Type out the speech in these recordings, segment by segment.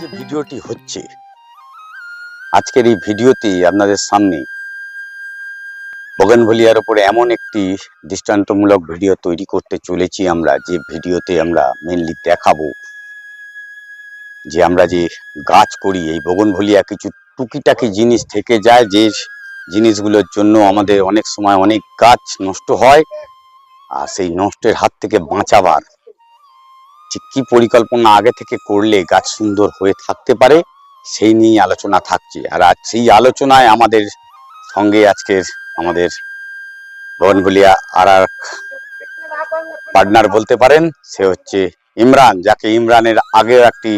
যে ভিডিওটি হচ্ছে, আজকের এই ভিডিওতে আপনাদের সামনে বগনভলিয়ার উপরে এমন একটি দৃষ্টান্তমূলক ভিডিও তৈরি করতে চলেছি আমরা, যে ভিডিওতে আমরা মেনলি দেখাবো যে আমরা যে গাছ করি, এই বগনভলিয়া কিছু টুকিটাকি জিনিস থেকে যায়, যে জিনিসগুলোর জন্য আমাদের অনেক সময় অনেক গাছ নষ্ট হয়। আর সেই নষ্টের হাত থেকে বাঁচাবার ঠিক কি পরিকল্পনা আগে থেকে করলে গাছ সুন্দর হয়ে থাকতে পারে, সেই নিয়ে আলোচনা থাকছে। আর আজ সেই আলোচনায় আমাদের সঙ্গে আজকের আমাদের বনভুলিয়া আর এক পার্টনার বলতে পারেন, সে হচ্ছে ইমরান, যাকে ইমরানের আগেও একটি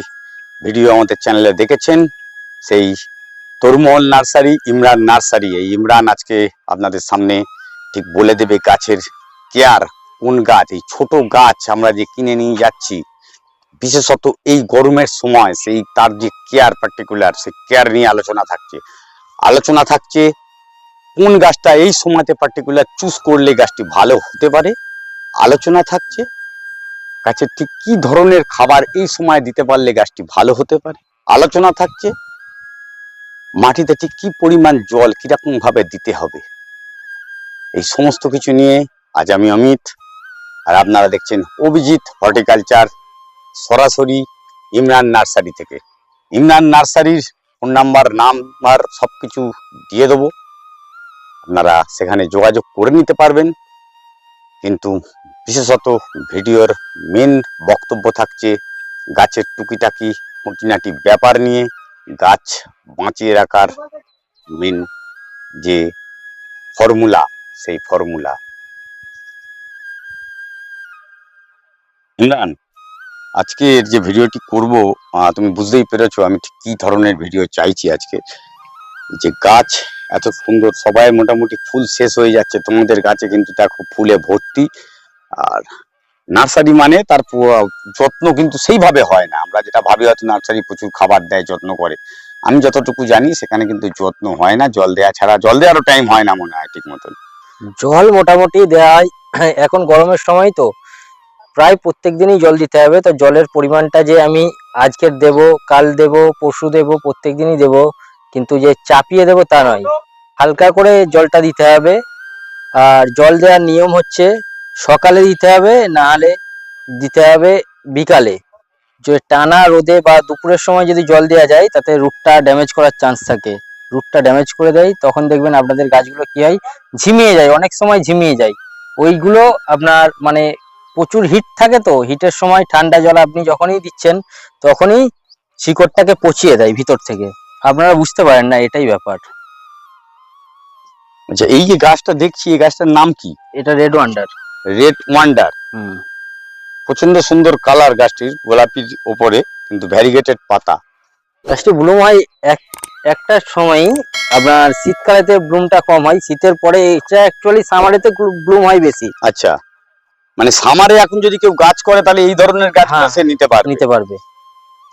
ভিডিও আমাদের চ্যানেলে দেখেছেন। সেই তরুমহল নার্সারি, ইমরান নার্সারি। এই ইমরান আজকে আপনাদের সামনে ঠিক বলে দেবে গাছের কেয়ার কোন গাছ? এই ছোট গাছ আমরা যে কিনে নিয়ে যাচ্ছি, বিশেষত এই গরমের সময় সেই তার যে কেয়ার পার্টিকুলার সেই কেয়ার নিয়ে আলোচনা থাকছে। আলোচনা থাকছে কোন গাছটা এই সময়তে পার্টিকুলার চুজ করলে গাছটি ভালো হতে পারে? আলোচনা থাকছে গাছের ঠিক কি ধরনের খাবার এই সময় দিতে পারলে গাছটি ভালো হতে পারে? আলোচনা থাকছে মাটিতে ঠিক কি পরিমাণ জল কীরকম ভাবে দিতে হবে? এই সমস্ত কিছু নিয়ে আজ আমি অমিত, আর আপনারা দেখছেন অভিজিৎ হর্টিকালচার, সরাসরি ইমরান নার্সারি থেকে। ইমরান নার্সারির ফোন নাম্বার নাম্বার সব কিছু দিয়ে দেবো। আপনারা সেখানে যোগাযোগ করে নিতে পারবেন। কিন্তু বিশেষত ভিডিওর মেন বক্তব্য থাকছে গাছের টুকিটাকি, খুঁটিনাটি ব্যাপার নিয়ে, গাছ বাঁচিয়ে রাখার মেন যে ফর্মুলা, সেই ফর্মুলা। ইমরান, আজকের যে ভিডিওটি করব তুমি বুঝতেই পেরেছ আমি ঠিক কী ধরনের ভিডিও চাইছি আজকে। যে গাছ এত সুন্দর, সবাই মোটামুটি ফুল শেষ হয়ে যাচ্ছে, তোমাদের গাছে কিন্তু দেখো ফুলে ভর্তি। আর নার্সারি মানে তার যত্ন কিন্তু সেইভাবে হয় না। আমরা যেটা ভাবি হয়তো নার্সারি প্রচুর খাবার দেয়, যত্ন করে। আমি যতটুকু জানি, সেখানে কিন্তু যত্ন হয় না, জল দেওয়া ছাড়া, জল দেওয়ারও টাইম হয় না মনে হয় ঠিক মতন। জল মোটামুটি দেয় এখন গরমের সময় তো। প্রায় প্রত্যেক দিনই জল দিতে হবে। তো জলের পরিমাণটা যে আমি আজকের দেব, কাল দেব, পরশু দেব, প্রত্যেক দিনই দেব, কিন্তু যে চাপিয়ে দেব তা নয়। হালকা করে জলটা দিতে হবে। আর জল দেওয়ার নিয়ম হচ্ছে সকালে দিতে হবে, না হলে দিতে হবে বিকালে। যে টানা রোদে বা দুপুরের সময় যদি জল দেওয়া যায়, তাতে রুটটা ড্যামেজ করার চান্স থাকে। রুটটা ড্যামেজ করে দেয়, তখন দেখবেন আপনাদের গাছগুলো কি হয়, ঝিমিয়ে যায়, অনেক সময় ঝিমিয়ে যায়। ওইগুলো আপনার মানে প্রচুর হিট থাকে তো হিটের সময় ঠান্ডা জল আপনি যখনই দিচ্ছেন তখনই শিকড়টাকে পচিয়ে দেয় ভিতর থেকে। আপনারা বুঝতে পারেন না এটাই ব্যাপার। আচ্ছা এই যে গাছটা দেখছি এই গাছটার নাম কি? এটা রেড ওয়ান্ডার রেড ওয়ান্ডার হুম। প্রচণ্ড সুন্দর কালার গাছটির গোলাপির ওপরে কিন্তু ভ্যারিগেটেড পাতা। গাছটি ব্লুম হয় এক একটা সময়ই আপনার শীতকালেতে ব্লুমটা কম হয় শীতের পরে এটা অ্যাকচুয়ালি সামারেতে ব্লুম হয় বেশি। আচ্ছা। মানে সামারে এখন যদি কেউ গাছ করে তাহলে এই ধরনের গাছ হ্যাঁ, সে নিতে পারবে। নিতে পারবে।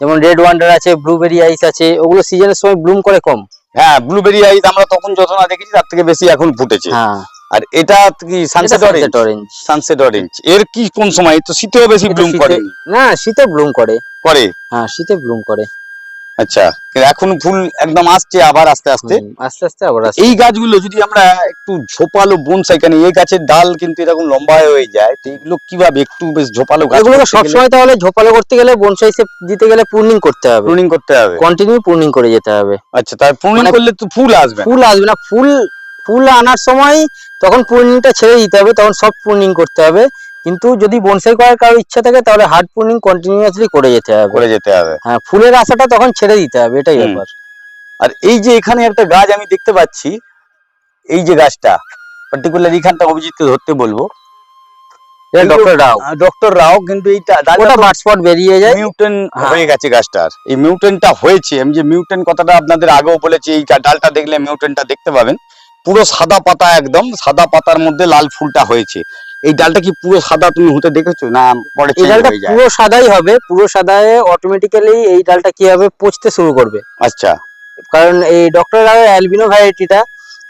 যেমন রেড ওয়ান্ডার আছে ব্লুবেরি আইস আছে ওগুলো সিজনের সময় ব্লুম করে কম। হ্যাঁ ব্লুবেরি আইস আমরা তখন যত না দেখেছি তার থেকে বেশি এখন ফুটেছে। হ্যাঁ। আর এটা কি sunset orange orange sunset orange এর কি কোন সময়? তো শীতেও বেশি ব্লুম করে না শীতে ব্লুম করে। করে? হ্যাঁ শীতে ব্লুম করে। আচ্ছা এখন ফুল একদম আসছে আবার আস্তে আস্তে। আস্তে আস্তে আবার এই গাছগুলো যদি আমরা একটু ঝোপালো বনসাই কেন এই গাছের ডাল কিন্তু এরকম লম্বা হয়ে যায় তো এগুলো কীভাবে একটু বেশ ঝোপালো গাছ এগুলোকে সবসময় তাহলে ঝোপালো করতে গেলে বনসাই সেপ দিতে গেলে প্রুনিং করতে হবে। প্রুনিং করতে হবে। কন্টিনিউ প্রুনিং করে যেতে হবে। আচ্ছা তার প্রুনিং মানে- করলে তো ফুল আসবে ফুল আসবে না। ফুল ফুল আনার সময় তখন প্রুনিংটা ছেড়ে দিতে হবে তখন সব প্রুনিং করতে হবে। কিন্তু যদি বনসাই করার কারও ইচ্ছা থাকে তাহলে হার্ড প্রুনিং কন্টিনিউয়াসলি করে যেতে হবে। করে যেতে হবে। হ্যাঁ ফুলের আশাটা তখন ছেড়ে দিতে হবে এটাই ব্যাপার। আর এই যে এখানে একটা গাছ আমি দেখতে পাচ্ছি এই যে গাছটা পার্টিকুলার এখানটা অভিজিৎকে ধরতে বলব। ডক্টর রাও। ডক্টর রাও কিন্তু এইটা ওটা বার্ড স্পট বেরিয়ে যায়। মিউটেন হ্যাঁ। হয়ে গেছে গাছটার। এই মিউটেনটা হয়েছে আমি যে মিউটেন কথাটা আপনাদের আগেও বলেছি এই ডালটা দেখলে মিউটেনটা দেখতে পাবেন। পুরো সাদা পাতা একদম সাদা পাতার মধ্যে লাল ফুলটা হয়েছে। এই ডালটা কি পুরো সাদা তুমি হতে দেখেছ? না পরে এই ডালটা পুরো সাদাই হবে পুরো সাদায় অটোমেটিক্যালি এই ডালটা কি হবে? পচতে শুরু করবে। আচ্ছা। কারণ এই ডক্টর রাওয়ের অ্যালবিনো ভ্যারাইটিটা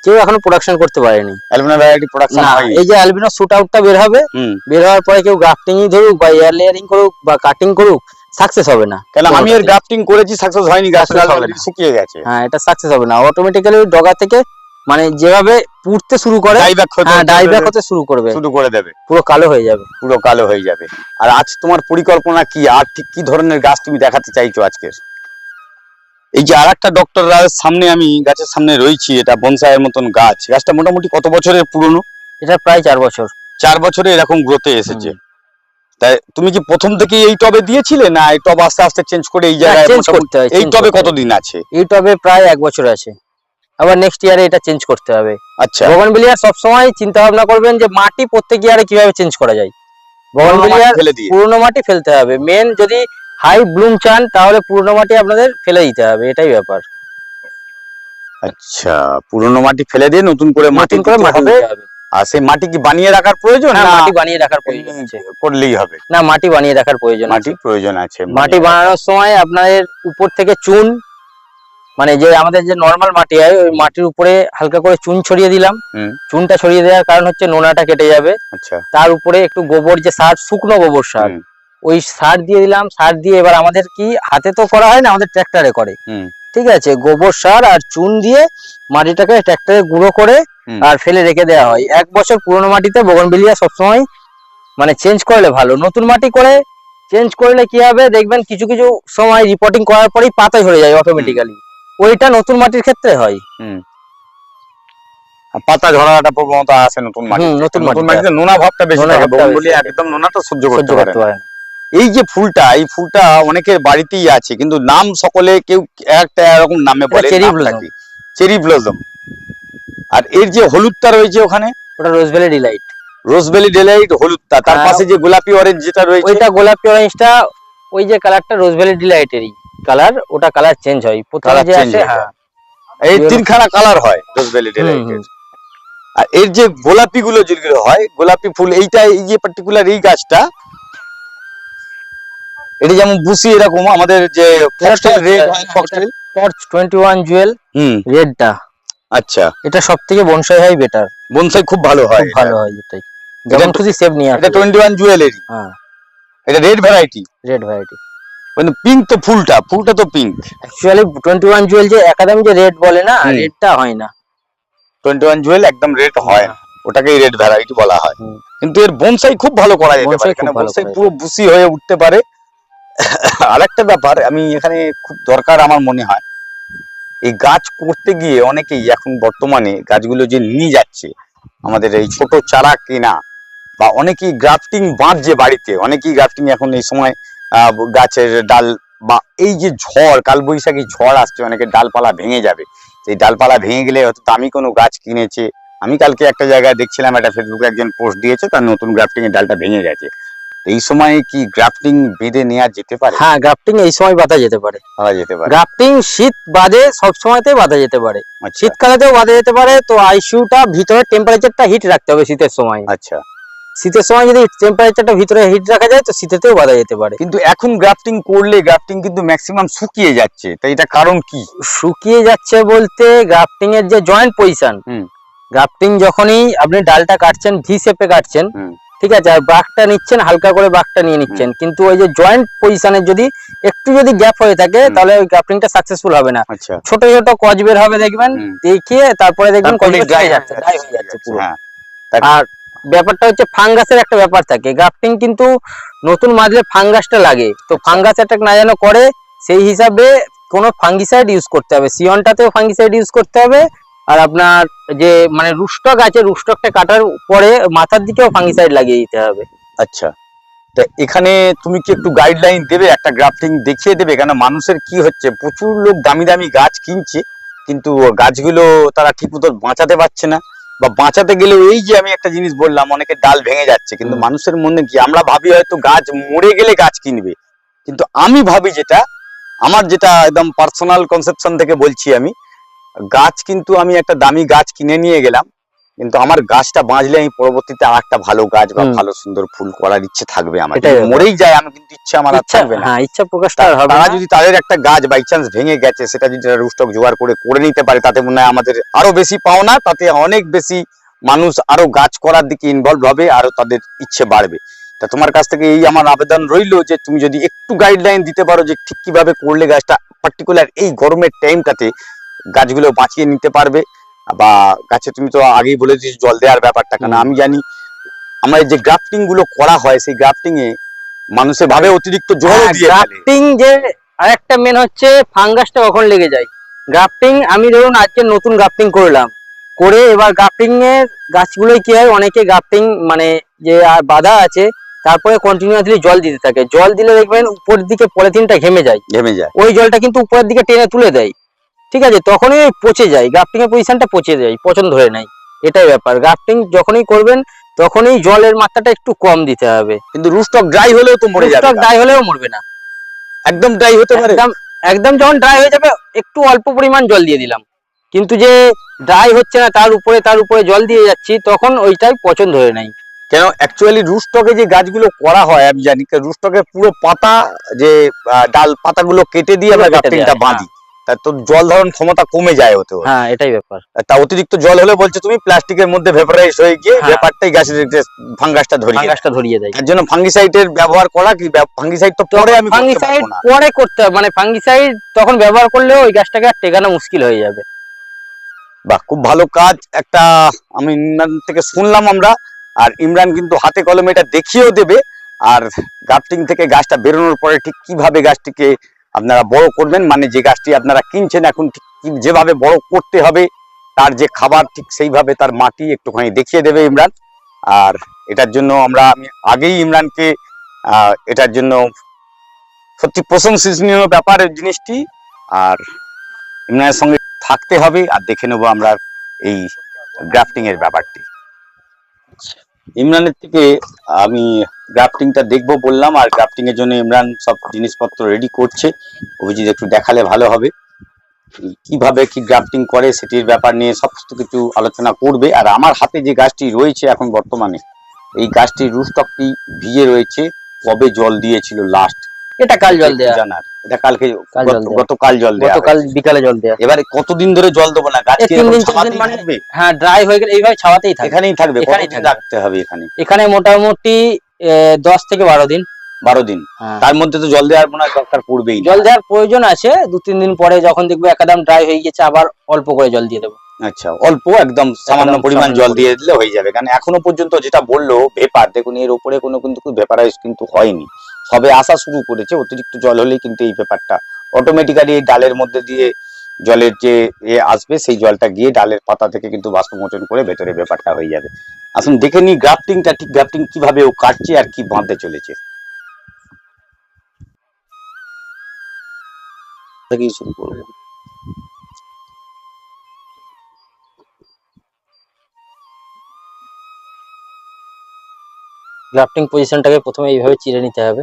কেউ এখনও প্রোডাকশন করতে পারেনি। অ্যালবিনো ভ্যারাইটি প্রোডাকশন হয় এই যে অ্যালবিনো শুট আউটটা বের হবে বের হওয়ার পরে কেউ গ্রাফটিংই ধরুক বা এয়ার লেয়ারিং করুক বা কাটিং করুক সাকসেস হবে না। কেন আমি এর গ্রাফটিং করেছি সাকসেস হয়নি গাছ। শুকিয়ে গেছে। হ্যাঁ এটা সাকসেস হবে না। অটোমেটিক্যালি ডগা থেকে মানে যেভাবে পুড়তে শুরু করে ডাইব্যাক হতে শুরু করবে। শুরু করে দেবে। পুরো কালো হয়ে যাবে। পুরো কালো হয়ে যাবে। আর আজ তোমার পরিকল্পনা কি? আর ঠিক কি ধরনের গাছ তুমি দেখাতে চাইছো আজকের এই যে আর একটা ডক্টর রায়ের সামনে আমি গাছের সামনে রয়েছি এটা বনসাইয়ের মতন গাছ। গাছটা মোটামুটি কত বছরের পুরনো? এটা প্রায় চার বছর। চার বছরে এরকম গ্রোথে এসেছে। তাই তুমি কি প্রথম থেকে এই টবে দিয়েছিলে না এই টব আস্তে আস্তে চেঞ্জ করে এই জায়গায় এই টবে। কতদিন আছে? এই টবে প্রায় এক বছর আছে। আবার নেক্সট ইয়ারে এটা চেঞ্জ করতে হবে। আচ্ছা। বগনবিলিয়ার সবসময় চিন্তা ভাবনা করবেন যে মাটি প্রত্যেক ইয়ারে কীভাবে চেঞ্জ করা যায়। ফেলে দিয়ে। পুরনো মাটি ফেলতে হবে। মেন যদি হাই ব্লুম চান তাহলে পুরনো মাটি আপনাদের ফেলে দিতে হবে। এটাই ব্যাপার। আচ্ছা পুরনো মাটি ফেলে দিয়ে নতুন করে মাটি করে মাটি আর সেই মাটি কি বানিয়ে রাখার প্রয়োজন হ্যাঁ, না মাটি বানিয়ে রাখার প্রয়োজন আছে। করলেই হবে? না মাটি বানিয়ে রাখার প্রয়োজন মাটি প্রয়োজন আছে। মাটি বানানোর সময় আপনাদের উপর থেকে চুন মানে যে আমাদের যে নর্মাল মাটি হয় ওই মাটির উপরে হালকা করে চুন ছড়িয়ে দিলাম। চুনটা ছড়িয়ে দেওয়ার কারণ হচ্ছে নোনাটা কেটে যাবে। আচ্ছা। তার উপরে একটু গোবর যে সার শুকনো গোবর সার ওই সার দিয়ে দিলাম। সার দিয়ে এবার আমাদের কি হাতে তো করা হয় না আমাদের ট্র্যাক্টরে করে। ঠিক আছে? গোবর সার আর চুন দিয়ে মাটিটাকে ট্র্যাক্টরে গুঁড়ো করে আর ফেলে রেখে দেওয়া হয়। এক বছর পুরনো মাটিতে বগনবিলিয়া সবসময় মানে চেঞ্জ করলে ভালো। নতুন মাটি করে চেঞ্জ করলে কি হবে? দেখবেন কিছু কিছু সময় রিপোর্টিং করার পরেই পাতা ঝরে যায় অটোমেটিক্যালি ওইটা নতুন মাটির ক্ষেত্রে হয়। পাতা ঝরাটা প্রবণতা আছে নতুন মাটি নতুন মাটিতে। নোনা ভাবটা বেশি থাকে বলি একদম নোনাটা সহ্য করতে পারে না। এই যে ফুলটা এই ফুলটা অনেকের বাড়িতেই আছে কিন্তু নাম সকলে কেউ একটা এরকম নামে বলে blossom। কি? চেরি ব্লজম আর এর যে হলুদটা রয়েছে ওখানে? ওটা রোজভ্যালি ডিলাইট। রোজবেলি ডেলাইট হলুদটা। তার। পাশে যে গোলাপি অরেঞ্জ যেটা রয়েছে? ওইটা গোলাপি অরেঞ্জটা ওই যে কালারটা রোজভ্যালি ডিলাইটেরই। কালার ওটা কালার চেঞ্জ হয়। প্রথমে যে আসে হ্যাঁ। এই তিনখানা কালার হয় রোজবেলি ডেলাইটের। আর এর যে গোলাপি গুলো যেগুলো হয় গোলাপি ফুল এইটা এই যে পার্টিকুলার এই গাছটা এটা যেমন বুসি এরকম আমাদের যে foxtail red foxtail torch twenty one jewel হুম। রেডটা আচ্ছা। এটা সব থেকে বনসাই হয় বেটার বনসাই খুব ভালো হয়। খুব ভালো হয় এটাই। যেমন খুশি সেভ নিয়ে এটা আসবে। টোয়েন্টি ওয়ান জুয়েলেরই হ্যাঁ। এটা রেড ভ্যারাইটি রেড ভ্যারাইটি কিন্তু পিঙ্ক তো ফুলটা ফুলটা তো pink actually twenty one jewel যে একাডেমি যে রেড বলে না রেডটা হয় না। টোয়েন্টি ওয়ান জুয়েল একদম রেড হয়। না ওটাকেই রেড ভ্যারাইটি বলা হয়। কিন্তু এর বনসাই খুব ভালো করা যেতে পারে। এখানে বনসাই পুরো বুসি হয়ে উঠতে পারে। আরেকটা ব্যাপার আমি এখানে খুব দরকার আমার মনে হয়। এই গাছ করতে গিয়ে অনেকেই এখন বর্তমানে গাছগুলো যে নিয়ে যাচ্ছে আমাদের এই ছোট চারা কেনা বা অনেকেই গ্রাফটিং বাঁধছে বাড়িতে অনেকেই গ্রাফটিং এখন এই সময় গাছের ডাল বা এই যে ঝড় কালবৈশাখী ঝড় আসছে অনেকে ডালপালা ভেঙে যাবে। সেই ডালপালা ভেঙে গেলে হয়তো দামি কোনো গাছ কিনেছে। আমি কালকে একটা জায়গায় দেখছিলাম একটা ফেসবুকে একজন পোস্ট দিয়েছে তার নতুন গ্রাফটিং এর ডালটা ভেঙে গেছে। তো এই সময় কি গ্রাফটিং বেঁধে নেওয়া যেতে পারে? হ্যাঁ গ্রাফটিং এই সময় বাঁধা যেতে পারে। পাওয়া যেতে পারে। গ্রাফটিং শীত বাদে সব সময়তেই বাঁধা যেতে পারে। আচ্ছা। শীতকালেতেও বাঁধা যেতে পারে তো আইসিউটা ভিতরে টেম্পারেচারটা হিট রাখতে হবে শীতের সময়। আচ্ছা। শীতের সময় যদি টেম্পারেচারটা ভিতরে হিট রাখা যায় তো শীতেতেও বাঁধা যেতে পারে। কিন্তু এখন গ্রাফটিং করলে গ্রাফটিং কিন্তু ম্যাক্সিমাম শুকিয়ে যাচ্ছে। তো এটা কারণ কি? শুকিয়ে যাচ্ছে বলতে গ্রাফটিং এর যে জয়েন্ট পজিশন গ্রাফটিং যখনই আপনি ডালটা কাটছেন ভি শেপে কাটছেন ঠিক আছে আর বাঘটা নিচ্ছেন হালকা করে বাঘটা নিয়ে নিচ্ছেন। কিন্তু ওই যে জয়েন্ট পজিশনের যদি একটু যদি গ্যাপ হয়ে থাকে তাহলে ওই গ্রাফটিংটা সাকসেসফুল হবে না। আচ্ছা। ছোট ছোট কচ বের হবে দেখবেন দেখিয়ে তারপরে দেখবেন হয়ে যাচ্ছে dry হয়ে যাচ্ছে পুরো। হ্যাঁ। আর ব্যাপারটা হচ্ছে ফাঙ্গাসের একটা ব্যাপার থাকে। গ্রাফটিং কিন্তু নতুন মাঝলে ফাঙ্গাসটা লাগে। তো ফাঙ্গাস অ্যাটাক না যেন করে, সেই হিসাবে কোনো ফাঙ্গিসাইড ইউজ করতে হবে। সিয়নটাতেও ফাঙ্গিসাইড ইউজ করতে হবে। আর আপনার যে মানে রুস্টক আছে, রুস্টকটা কাটার পরে মাথার দিকেও ফাঙ্গিসাইড লাগিয়ে দিতে হবে। আচ্ছা। তা এখানে তুমি কি একটু গাইডলাইন দেবে? একটা গ্রাফটিং দেখিয়ে দেবে কেন? মানুষের কি হচ্ছে? প্রচুর লোক দামি দামি গাছ কিনছে, কিন্তু গাছগুলো তারা ঠিক মতো বাঁচাতে পারছে না। বা বাঁচাতে গেলে এই যে আমি একটা জিনিস বললাম অনেকে ডাল ভেঙে যাচ্ছে কিন্তু মানুষের মনে কি আমরা ভাবি হয়তো গাছ মরে গেলে গাছ কিনবে কিন্তু আমি ভাবি যেটা আমার যেটা একদম পার্সোনাল কনসেপশন থেকে বলছি আমি গাছ কিন্তু আমি একটা দামি গাছ কিনে নিয়ে গেলাম কিন্তু আমার গাছটা বাঁচলে আমি পরবর্তীতে আর একটা ভালো গাছ বা ভালো সুন্দর ফুল করার ইচ্ছে থাকবে আমার। মরেই যায় আমি কিন্তু ইচ্ছে আমার থাকবে না। হ্যাঁ ইচ্ছা হবে তারা যদি তাদের একটা গাছ বাই চান্স ভেঙে গেছে সেটা যদি রুস্টক জোগাড় করে করে নিতে পারে তাতে মনে হয় আমাদের আরও বেশি পাওনা তাতে অনেক বেশি মানুষ আরও গাছ করার দিকে ইনভলভ হবে আরও তাদের ইচ্ছে বাড়বে। তা তোমার কাছ থেকে এই আমার আবেদন রইল যে তুমি যদি একটু গাইডলাইন দিতে পারো যে ঠিক কীভাবে করলে গাছটা পার্টিকুলার এই গরমের টাইমটাতে গাছগুলো বাঁচিয়ে নিতে পারবে। বা গাছে তুমি তো আগেই বলে দিয়েছ জল দেওয়ার ব্যাপারটা কেন আমি জানি আমার যে গ্রাফটিংগুলো করা হয় সেই গ্রাফটিং এ মানুষের ভাবে অতিরিক্ত জল হ্যাঁ, দিয়ে গ্রাফটিং যে আরেকটা মেন হচ্ছে ফাঙ্গাসটা কখন লেগে যায়। গ্রাফটিং আমি ধরুন আজকে নতুন গ্রাফটিং করলাম। করে এবার গ্রাফটিং এর গাছগুলোই কি হয় অনেকে গ্রাফটিং মানে যে আর বাধা আছে তারপরে কন্টিনিউয়াসলি জল দিতে থাকে। জল দিলে দেখবেন উপরের দিকে পলিথিনটা ঘেমে যায়। ঘেমে যায়। ওই জলটা কিন্তু উপরের দিকে টেনে তুলে দেয়। ঠিক আছে তখনই ওই পচে যায় গ্রাফটিং এর পজিশনটা পচে যায় পচন ধরে নেয় এটাই ব্যাপার। গ্রাফটিং যখনই করবেন তখনই জলের মাত্রাটা একটু কম দিতে হবে। কিন্তু রুস্টক ড্রাই হলেও তো মরে যাবে। ড্রাই হলেও মরবে না। একদম ড্রাই হতে পারে। একদম একদম যখন ড্রাই হয়ে যাবে একটু অল্প পরিমাণ জল দিয়ে দিলাম। কিন্তু যে ড্রাই হচ্ছে না তার উপরে তার উপরে জল দিয়ে যাচ্ছি তখন ওইটাই পছন্দ হয়ে নাই। কেন? অ্যাকচুয়ালি রুস্টকে যে গাছগুলো করা হয় আমি জানি রুস্টকের পুরো পাতা যে ডাল পাতাগুলো কেটে দিয়ে আমরা গ্রাফটিংটা বাঁধি। তা তো জল ধারণ ক্ষমতা কমে যায় হতে হতে। হ্যাঁ এটাই ব্যাপার। তা অতিরিক্ত জল হলে বলছো তুমি প্লাস্টিকের মধ্যে ভেপারাইজ হয়ে গিয়ে। ব্যাপারটাই গাছের ফাঙ্গাসটা ধরিয়ে। ফাঙ্গাসটা ধরিয়ে দেয়। তার জন্য ফাঙ্গিসাইডের ব্যবহার করা কি ফাঙ্গিসাইড তো পরে আমি ফাঙ্গিসাইড পরে করতে হবে। মানে ফাঙ্গিসাইড তখন ব্যবহার করলেও ওই গাছটাকে আর টেকানো মুশকিল হয়ে যাবে। বাহ খুব ভালো কাজ। একটা আমি ইমরান থেকে শুনলাম আমরা আর ইমরান কিন্তু হাতে কলমে এটা দেখিয়েও দেবে। আর গাফটিং থেকে গাছটা বেরোনোর পরে ঠিক কীভাবে গাছটিকে আপনারা বড় করবেন মানে যে গাছটি আপনারা কিনছেন এখন ঠিক যেভাবে বড় করতে হবে, তার যে খাবার ঠিক সেইভাবে তার মাটি একটুখানি দেখিয়ে দেবে ইমরান। আর এটার জন্য আমরা, আমি আগেই ইমরানকে এটার জন্য সত্যি প্রশংসনীয় ব্যাপার জিনিসটি। আর ইমরানের সঙ্গে থাকতে হবে, আর দেখে নেব আমরা এই গ্রাফটিং এর ব্যাপারটি ইমরানের থেকে আমি গ্রাফটিংটা দেখব বললাম আর গ্রাফটিং এর জন্য ইমরান সব জিনিসপত্র রেডি করছে। অভিজিৎ একটু দেখালে ভালো হবে। কীভাবে কি গ্রাফটিং করে সেটির ব্যাপার নিয়ে সমস্ত কিছু আলোচনা করবে। আর আমার হাতে যে গাছটি রয়েছে এখন বর্তমানে এই গাছটির রুস্টকটি ভিজে রয়েছে কবে জল দিয়েছিল লাস্ট এটা কাল জল দেয়া। জানার। এটা কালকে কাল জল দেয়া। গতকাল বিকালে জল দেয়া। এবারে কতদিন ধরে জল দেবো না? গাছ কি তিন দিন, দিন মানে- হ্যাঁ ড্রাই হয়ে গেলে এইভাবে ছাওয়াতেই থাকে এখানেই থাকবে এখানেই কতদিন রাখতে হবে এখানে? এখানে মোটামুটি দশ থেকে বারো দিন। বারো দিন। হ্যাঁ। তার মধ্যে তো জল দেওয়ার মনে হয় দরকার পড়বেই জল দেওয়ার প্রয়োজন আছে দু তিন দিন পরে যখন দেখব একদম ড্রাই হয়ে গেছে আবার অল্প করে জল দিয়ে দেবো। আচ্ছা অল্প একদম সামান্য পরিমাণ জল দিয়ে দিলে হয়ে যাবে। কারণ এখনও পর্যন্ত যেটা বলল ভেপার দেখুন এর উপরে কোনো কিন্তু ভেপারাইজ কিন্তু হয়নি। সবে আসা শুরু করেছে অতিরিক্ত জল হলেই কিন্তু এই ব্যাপারটা। অটোমেটিক্যালি এই ডালের মধ্যে দিয়ে জলের যে এ আসবে, সেই জলটা গিয়ে ডালের পাতা থেকে কিন্তু বাষ্পমোচন করে ভেতরে ব্যাপারটা হয়ে যাবে। আসুন দেখে নি গ্রাফটিংটা, ঠিক গ্রাফটিং কীভাবে ও কাটছে আর কি বাঁধতে চলেছে। গ্রাফটিং পজিশনটাকে প্রথমে এইভাবে চিড়ে নিতে হবে।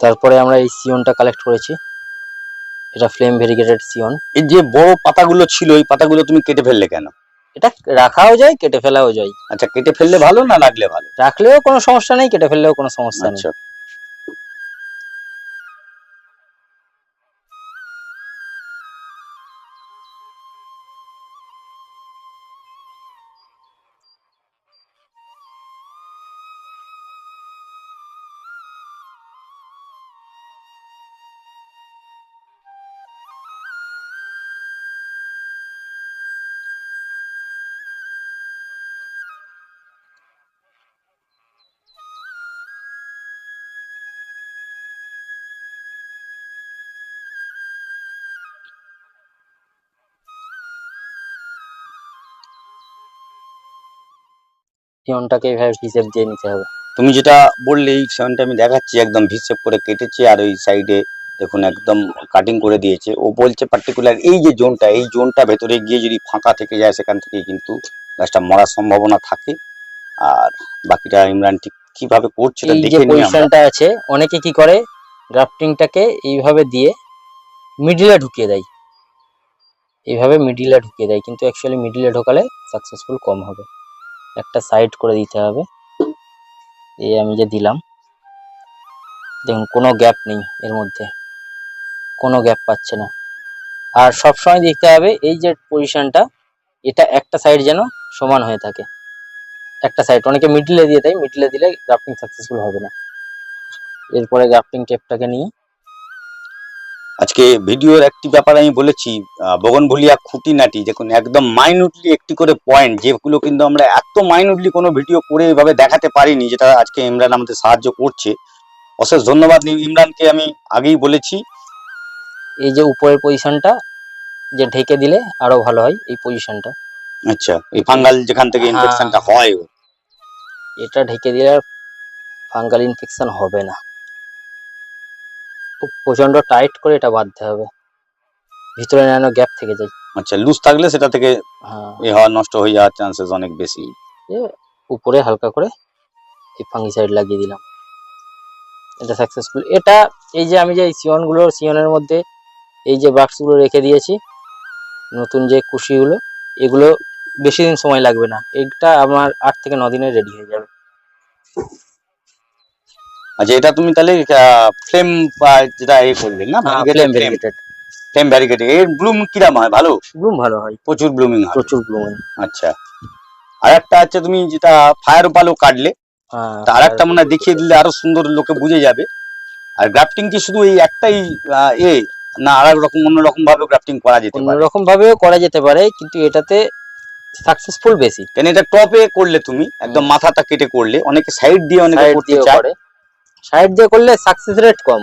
তারপরে আমরা এই সিয়নটা কালেক্ট করেছি। এটা ফ্লেম ভেরিগেটেড সিয়ন এই যে বড় পাতাগুলো ছিল এই পাতাগুলো তুমি কেটে ফেললে কেন? এটা রাখাও যায় কেটে ফেলাও যায়। আচ্ছা কেটে ফেললে ভালো না রাখলে ভালো? রাখলেও কোনো সমস্যা নেই কেটে ফেললেও কোনো সমস্যা নেই। সিয়নটাকে এইভাবে হিসেব দিয়ে নিতে হবে। তুমি যেটা বললে এই সেভেনটা আমি দেখাচ্ছি একদম হিসেব করে কেটেছে আর ওই সাইডে দেখুন একদম কাটিং করে দিয়েছে। ও বলছে পার্টিকুলার এই যে জোনটা এই জোনটা ভেতরে গিয়ে যদি ফাঁকা থেকে যায় সেখান থেকে কিন্তু গাছটা মরার সম্ভাবনা থাকে। আর বাকিটা ইমরান ঠিক কীভাবে করছে দেখে নিই পজিশনটা আছে অনেকে কি করে গ্রাফটিংটাকে এইভাবে দিয়ে মিডিলে ঢুকিয়ে দেয়। এইভাবে মিডিলে ঢুকিয়ে দেয় কিন্তু অ্যাকচুয়ালি মিডিলে ঢোকালে সাকসেসফুল কম হবে। একটা সাইড করে দিতে হবে। এই আমি যে দিলাম, দেখুন কোনো গ্যাপ নেই এর মধ্যে, কোনো গ্যাপ পাচ্ছে না। আর সব সময় দেখতে হবে এই যে পজিশনটা এটা একটা সাইড যেন সমান হয়ে থাকে। একটা সাইড অনেকে মিডলে দিয়ে দেয় মিডলে দিলে গ্রাফটিং সাকসেসফুল হবে না। এরপরে গ্রাফটিং টেপটাকে নিয়ে আজকে ভিডিওর একটি ব্যাপার আমি বলেছি বগনভলিয়া খুঁটিনাটি দেখুন একদম মাইনুটলি একটি করে পয়েন্ট যেগুলো কিন্তু আমরা এত মাইনুটলি কোনো ভিডিও করে এভাবে দেখাতে পারিনি যেটা আজকে ইমরান আমাদের সাহায্য করছে। অশেষ ধন্যবাদ ইমরানকে আমি আগেই বলেছি। এই যে উপরের পজিশনটা যে ঢেকে দিলে আরও ভালো হয় এই পজিশনটা আচ্ছা এই ফাঙ্গাল যেখান থেকে হ্যাঁ। ইনফেকশনটা হয়। এটা ঢেকে দিলে আর ফাঙ্গাল ইনফেকশন হবে না। খুব প্রচণ্ড টাইট করে এটা বাঁধতে হবে। ভিতরে যেন গ্যাপ থেকে যায়। আচ্ছা লুজ থাকলে সেটা থেকে হ্যাঁ। এ হওয়া নষ্ট হয়ে যাওয়ার চান্সেস অনেক বেশি। উপরে হালকা করে এই ফাঙ্গিসাইড লাগিয়ে দিলাম। এটা সাকসেসফুল এটা এই যে আমি যে সিয়নগুলো সিয়নের মধ্যে এই যে বাক্সগুলো রেখে দিয়েছি নতুন যে কুশিগুলো এগুলো বেশি দিন সময় লাগবে না। এটা আমার আট থেকে ন দিনে রেডি হয়ে যাবে। আচ্ছা এটা তুমি তাহলে ফ্লেম যেটা এ করলে না? ফ্লেম ভেরিগেটেড ফ্লেম ব্যারিকেড এর ব্লুম কিরাম হয়? ভালো? ব্লুম ভালো হয়। প্রচুর ব্লুমিং হয়। প্রচুর ব্লুম আচ্ছা। আর একটা আছে তুমি যেটা ফায়ার পালো কাটলে হ্যাঁ আর একটা মনে হয় দেখিয়ে দিলে আরও সুন্দর লোকে বুঝে যাবে। আর গ্রাফটিং কি শুধু এই একটাই এ? না আর এক রকম অন্যরকম ভাবে গ্রাফটিং করা যেতে পারে? অন্যরকম ভাবেও করা যেতে পারে কিন্তু এটাতে সাকসেসফুল বেশি। কেন এটা টপে করলে তুমি একদম মাথাটা কেটে করলে অনেকে সাইড দিয়ে অনেকে করতে চায়। সাইড দিয়ে করলে সাকসেস রেট কম।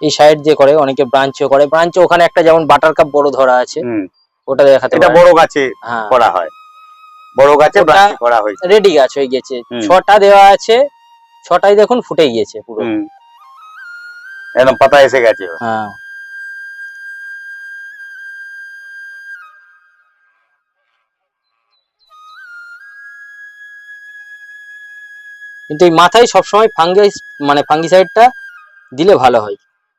এই সাইড দিয়ে করে অনেকে ব্রাঞ্চও করে। ব্রাঞ্চ ওখানে একটা যেমন বাটার কাপ বড় ধরা আছে ওটা দেখাতে এটা বড় গাছে হ্যাঁ। করা হয়। বড় গাছে ব্রাঞ্চ করা হয়েছে। রেডি গাছ হয়ে গেছে। ছটা দেওয়া আছে ছটাই দেখুন ফুটে গিয়েছে পুরো। একদম পাতা এসে গেছে। হ্যাঁ। কিন্তু এই মাথায় সবসময় ফাঙ্গাস মানে ফাঙ্গিসাইডটা দিলে ভালো হয়।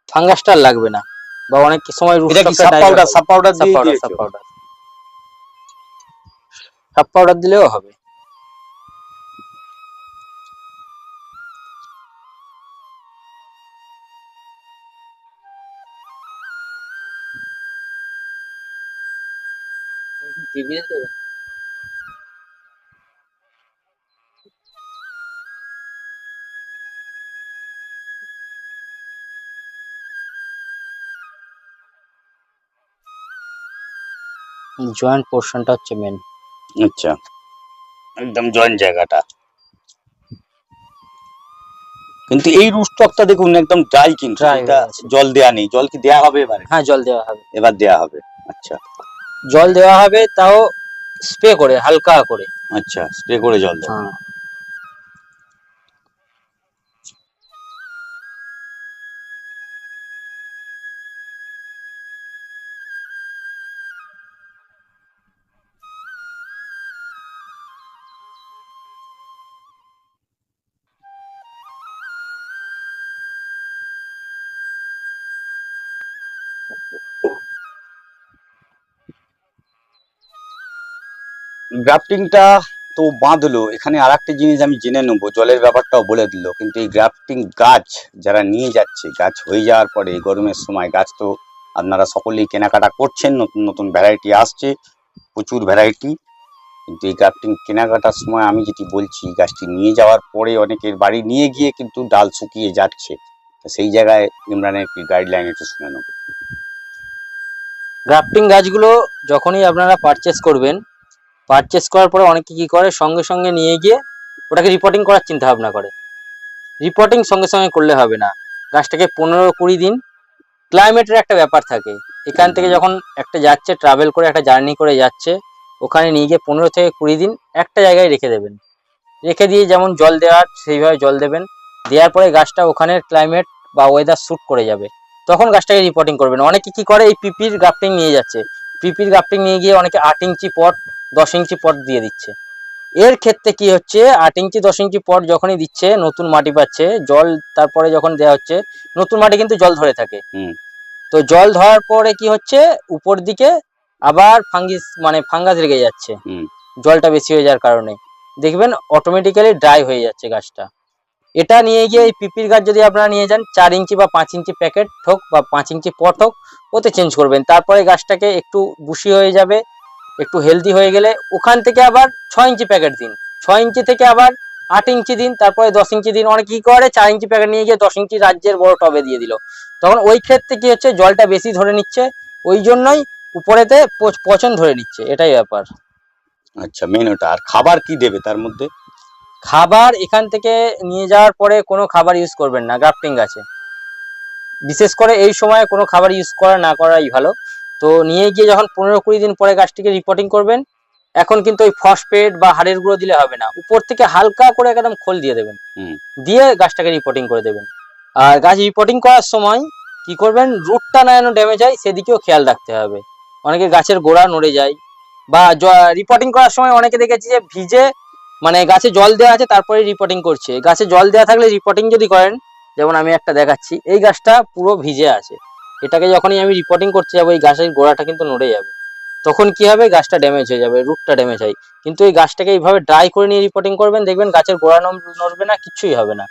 ফাঙ্গাসটা আর লাগবে না। বা অনেক সময় সাপ পাউডার সাপ পাউডার দিয়ে পাউডার সাপ পাউডার সাপ পাউডার দিলেও হবে। জয়েন্ট পোর্শনটা হচ্ছে মেন আচ্ছা। একদম জয়েন্ট জায়গাটা। কিন্তু এই রুস্টকটা দেখুন একদম ড্রাই কিন্তু এটা জল দেয়া নেই। জল কি দেয়া হবে এবারে? হ্যাঁ জল দেওয়া হবে। এবার দেয়া হবে। আচ্ছা। জল দেওয়া হবে তাও স্প্রে করে হালকা করে। আচ্ছা স্প্রে করে জল দেয় গ্রাফটিংটা তো বাঁধলো। এখানে আর একটা জিনিস আমি জেনে নেব, জলের ব্যাপারটাও বলে দিল। কিন্তু এই গ্রাফটিং গাছ যারা নিয়ে যাচ্ছে, গাছ হয়ে যাওয়ার পরে গরমের সময় গাছ তো আপনারা সকলেই কেনাকাটা করছেন, নতুন নতুন ভ্যারাইটি আসছে, প্রচুর ভ্যারাইটি কিন্তু এই গ্রাফটিং কেনাকাটার সময় আমি যেটি বলছি গাছটি নিয়ে যাওয়ার পরে অনেকের বাড়ি নিয়ে গিয়ে কিন্তু ডাল শুকিয়ে যাচ্ছে। সেই জায়গায় ইমরানের একটি গাইডলাইন একটু শুনে নেব। গ্রাফটিং গাছগুলো যখনই আপনারা পারচেস করবেন পারচেস করার পরে অনেকে কি করে? সঙ্গে সঙ্গে নিয়ে গিয়ে ওটাকে রিপোর্টিং করার চিন্তা ভাবনা করে। রিপোর্টিং সঙ্গে সঙ্গে করলে হবে না। গাছটাকে পনেরো কুড়ি দিন ক্লাইমেটের একটা ব্যাপার থাকে। এখান থেকে যখন একটা যাচ্ছে ট্রাভেল করে একটা জার্নি করে যাচ্ছে, ওখানে নিয়ে গিয়ে পনেরো থেকে কুড়ি দিন একটা জায়গায় রেখে দেবেন। রেখে দিয়ে যেমন জল দেওয়ার সেইভাবে জল দেবেন। দেওয়ার পরে গাছটা ওখানের ক্লাইমেট বা ওয়েদার স্যুট করে যাবে। তখন গাছটাকে রিপোর্টিং করবেন। অনেকে কি করে? এই পিপির গ্রাফটিং নিয়ে যাচ্ছে। পিপির গ্রাফটিং নিয়ে গিয়ে অনেকে আট ইঞ্চি পট দশ ইঞ্চি পট দিয়ে দিচ্ছে। এর ক্ষেত্রে কি হচ্ছে? আট ইঞ্চি দশ ইঞ্চি পট যখনই দিচ্ছে নতুন মাটি পাচ্ছে জল তারপরে যখন দেওয়া হচ্ছে নতুন মাটি কিন্তু জল ধরে থাকে। হুম। তো জল ধরার পরে কি হচ্ছে? উপর দিকে আবার ফাঙ্গিস মানে ফাঙ্গাস লেগে যাচ্ছে। হুম। জলটা বেশি হয়ে যাওয়ার কারণে। দেখবেন অটোমেটিক্যালি ড্রাই হয়ে যাচ্ছে গাছটা। এটা নিয়ে গিয়ে এই পিপির গাছ যদি আপনারা নিয়ে যান, চার ইঞ্চি বা পাঁচ ইঞ্চি প্যাকেট হোক বা পাঁচ ইঞ্চি পট হোক, ওতে চেঞ্জ করবেন। তারপরে গাছটাকে একটু বুশি হয়ে যাবে, একটু হেলদি হয়ে গেলে ওখান থেকে আবার ছয় ইঞ্চি প্যাকেট দিন। ছয় ইঞ্চি থেকে আবার আট ইঞ্চি দিন, তারপরে দশ ইঞ্চি দিন। অনেক কি করে? চার ইঞ্চি প্যাকেট নিয়ে গিয়ে দশ ইঞ্চি রাজ্যের বড় টবে দিয়ে দিল। তখন ওই ক্ষেত্রে কি হচ্ছে? জলটা বেশি ধরে নিচ্ছে। ওই জন্যই উপরেতে পচ- পচন ধরে নিচ্ছে। এটাই ব্যাপার। আচ্ছা মেন ওটা। আর খাবার কি দেবে তার মধ্যে? খাবার এখান থেকে নিয়ে যাওয়ার পরে কোনো খাবার ইউজ করবেন না গ্রাফটিং গাছে বিশেষ করে এই সময় কোনো খাবার ইউজ করা না করাই ভালো। তো নিয়ে গিয়ে যখন পনেরো কুড়ি দিন পরে গাছটিকে রিপোর্টিং করবেন এখন কিন্তু ওই ফসফেট বা হাড়ের গুঁড়ো দিলে হবে না। উপর থেকে হালকা করে একদম খোল দিয়ে দেবেন। দিয়ে গাছটাকে রিপোর্টিং করে দেবেন। আর গাছ রিপোর্টিং করার সময় কি করবেন রুটটা না যেন ড্যামেজ হয় সেদিকেও খেয়াল রাখতে হবে। অনেকে গাছের গোড়া নড়ে যায়। বা রিপোর্টিং করার সময় অনেকে দেখেছি যে ভিজে মানে গাছে জল দেওয়া আছে তারপরে রিপোর্টিং করছে। গাছে জল দেওয়া থাকলে রিপোর্টিং যদি করেন যেমন আমি একটা দেখাচ্ছি এই গাছটা পুরো ভিজে আছে। এটাকে যখনই আমি রিপোর্টিং করতে যাব এই গাছের গোড়াটা কিন্তু নড়ে যাবে। তখন কি হবে? গাছটা ড্যামেজ হয়ে যাবে রুটটা ড্যামেজ হয়। কিন্তু এই গাছটাকে এইভাবে ড্রাই করে নিয়ে রিপোর্টিং করবেন দেখবেন গাছের গোড়া নড়বে না কিছুই হবে না।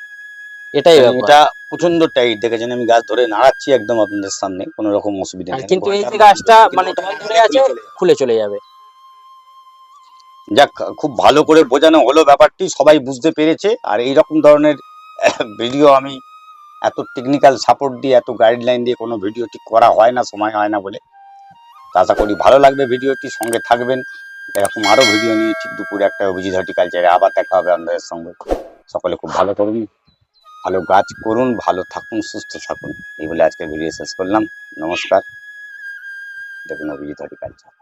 এটাই ব্যাপার। এটা প্রচণ্ড টাইট দেখেছেন আমি গাছ ধরে নাড়াচ্ছি একদম আপনাদের সামনে কোনো রকম অসুবিধা নেই। কিন্তু এই গাছটা মানে ধরে আছে খুলে চলে যাবে। যাক, খুব ভালো করে বোঝানো হলো ব্যাপারটি, সবাই বুঝতে পেরেছে। আর এই রকম ধরনের ভিডিও আমি, এত টেকনিক্যাল সাপোর্ট দিয়ে, এত গাইডলাইন দিয়ে কোনো ভিডিও ঠিক করা হয় না, সময় হয় না বলে। আশা করি ভালো লাগবে ভিডিওটি সঙ্গে থাকবেন। এরকম আরও ভিডিও নিয়ে ঠিক দুপুরে একটা অভিজিৎ হর্টিকালচারে আবার দেখা হবে আপনাদের সঙ্গে। সকলে খুব ভালো করুন, ভালো গাছ করুন, ভালো থাকুন, সুস্থ থাকুন। এই বলে আজকে ভিডিও শেষ করলাম। নমস্কার। দেখুন অভিজিৎ হর্টিকালচার।